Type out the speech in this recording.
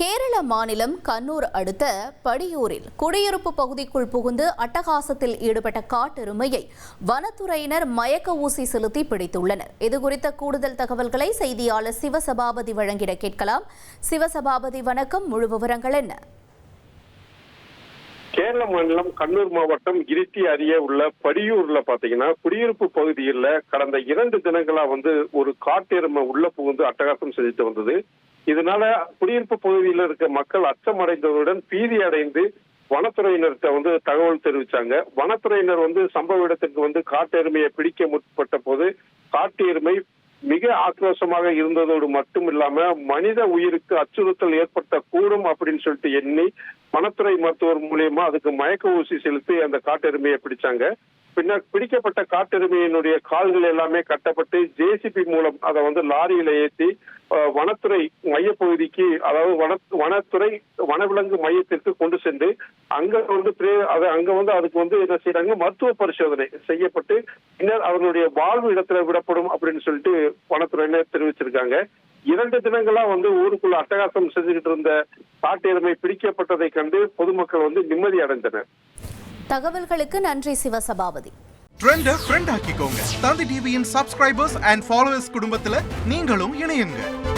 கேரள மாநிலம் கண்ணூர் அடுத்த படியூரில் குடியிருப்பு பகுதிக்குள் புகுந்து அட்டகாசத்தில் ஈடுபட்ட காட்டெருமையை வனத்துறையினர் மயக்க ஊசி செலுத்தி பிடித்துள்ளனர். இதுகுறித்த கூடுதல் தகவல்களை செய்தியாளர் சிவசபாபதி வழங்கிட கேட்கலாம். சிவசபாபதி வணக்கம். முழு விவரங்கள் என்ன? கேரள மாநிலம் கண்ணூர் மாவட்டம் இருட்டி அருகே உள்ள படியூர்ல பாத்தீங்கன்னா குடியிருப்பு பகுதியில் கடந்த இரண்டு தினங்களா வந்து ஒரு காட்டெருமை உள்ள புகுந்து அட்டகாசம் செஞ்சுட்டு வந்தது. இதனால குடியிருப்பு பகுதியில் இருக்க மக்கள் அச்சமடைந்ததுடன் பீதி அடைந்து வனத்துறையினர்கிட்ட வந்து தகவல் தெரிவிச்சாங்க. வனத்துறையினர் வந்து சம்பவ இடத்துக்கு வந்து காட்டெருமையை பிடிக்க முற்பட்ட போது காட்டு எருமை மிக ஆக்ரோஷமாக இருந்ததோடு மட்டும் இல்லாம மனித உயிருக்கு அச்சுறுத்தல் ஏற்பட்ட கூடும் அப்படின்னு சொல்லிட்டு எண்ணி வனத்துறை மருத்துவர் மூலியமா அதுக்கு மயக்க ஊசி செலுத்தி அந்த காட்டெருமையை பிடிச்சாங்க. பின்னர் பிடிக்கப்பட்ட காட்டெருமையினுடைய கால்கள் எல்லாமே கட்டப்பட்டு ஜேசிபி மூலம் அதை வந்து லாரியில ஏற்றி வனத்துறை மையப்பகுதிக்கு அதாவது வன வனத்துறை வனவிலங்கு மையத்திற்கு கொண்டு சென்று அங்க வந்து பிரே- அது அங்க வந்து அதுக்கு வந்து என்ன செய்யறாங்க மருத்துவ பரிசோதனை செய்யப்பட்டு பின்னர் அவர்களுடைய வாழ்வு இடத்துல விடப்படும் அப்படின்னு சொல்லிட்டு வனத்துறையினர் தெரிவிச்சிருக்காங்க. இரண்டு தினங்களா வந்து ஊருக்குள்ள அட்டகாசம் செஞ்சுக்கிட்டு இருந்த காட்டெருமை பிடிக்கப்பட்டதை கண்டு பொதுமக்கள் வந்து நிம்மதி அடைந்தனர். தகவல்களுக்கு நன்றி சிவசபாபதி. ட்ரெண்ட ஃப்ரெண்ட் ஆக்கிக்கோங்க. தந்தி டிவியின் சப்ஸ்கிரைபர்ஸ் அண்ட் ஃபாலோவர்ஸ் குடும்பத்துல நீங்களும் இணையுங்க.